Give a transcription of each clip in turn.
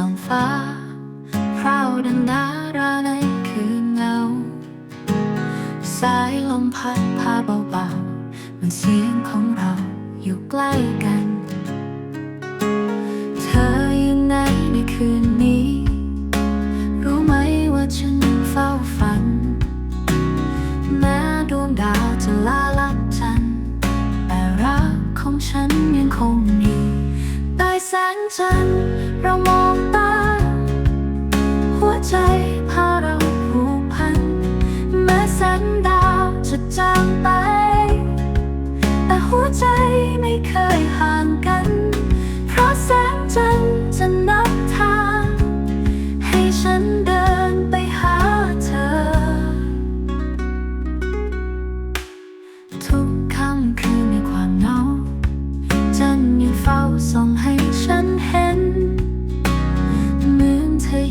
ส่องฟ้าพราวดังดาราในคืนเงา สายลมพัดพาเบาๆเหมันเสียงของเราอยู่ใกล้กัน เธออยู่ไหนในคืนนี้ รู้ไหมว่าฉันเฝ้าฝัน แม้ดวงดาวจะลาลับจัน แต่รักของฉันยังคงอยู่ใต้แสงจันทร์เรามอง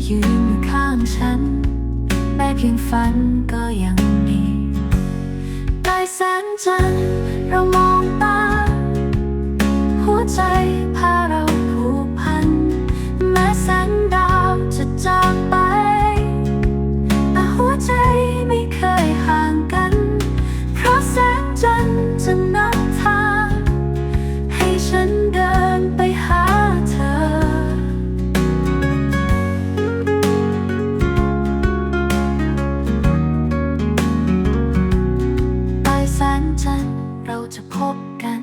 ยืนอยู่ข้างฉัน แม้เพียงฝันก็ยังดีใต้แสงจันทร์เรามอง จะพบกัน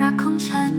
รักของฉัน